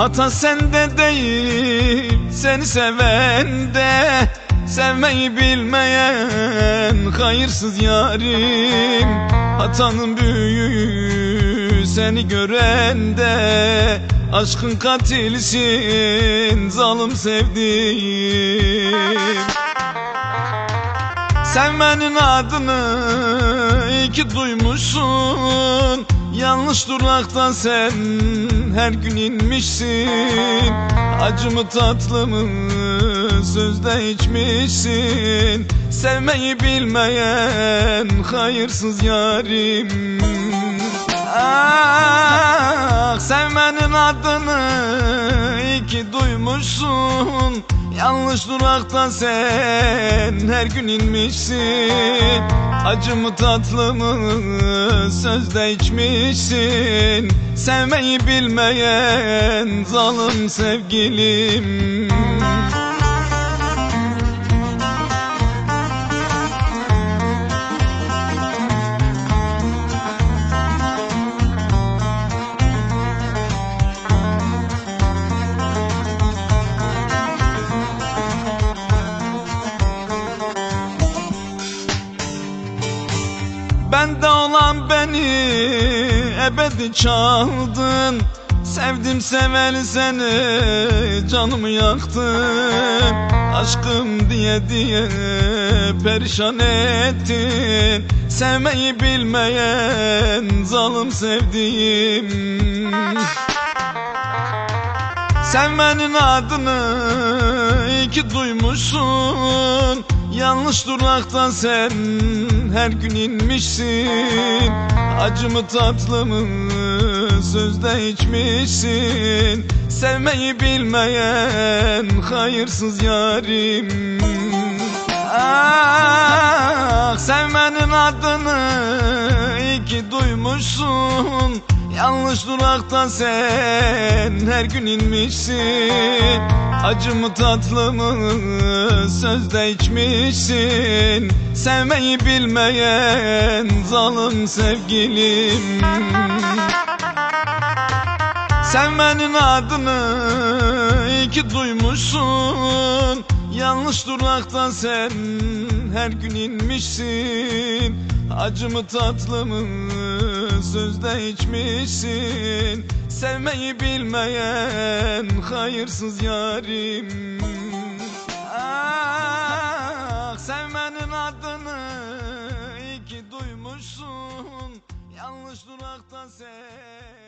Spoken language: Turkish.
Hata sende değil seni sevende. Sevmeyi bilmeyen hayırsız yarim. Hatanın büyüğü seni görende. Aşkın katilisin zalim sevdiğim. Sevmenin adını iyi ki duymuşsun. Yanlış duraktan sen her gün inmişsin. Acımı tatlımı sözde içmişsin. Sevmeyi bilmeyen hayırsız yarim. Ah sevmenin adını iyi ki duymuşsun. Yanlış duraktan sen her gün inmişsin Acımı tatlımı sözde içmişsin. Sevmeyi bilmeyen zalim sevgilim Bende olan beni ebedi çaldın. Sevdim seveli seni canımı yaktın. Aşkım diye diye perişan ettin. Sevmeyi bilmeyen zalim sevdiğim Sevmenin adını iyi ki duymuşsun. Yanlış duraktan sen her gün inmişsin. Acımı tatlımı sözde içmişsin. Sevmeyi bilmeyen hayırsız yarim. Ah sevmenin adını iyi ki duymuşsun. Yanlış duraktan sen her gün inmişsin. Acımı tatlımı sözde içmişsin. Sevmeyi bilmeyen zalim sevgilim Sevmenin adını iyi ki duymuşsun. Yanlış duraktan sen her gün inmişsin. Acı mı tatlı mı sözde içmişsin. Sevmeyi bilmeyen hayırsız yarim. Ah sevmenin adını iyi ki duymuşsun. Yanlış duraktan sen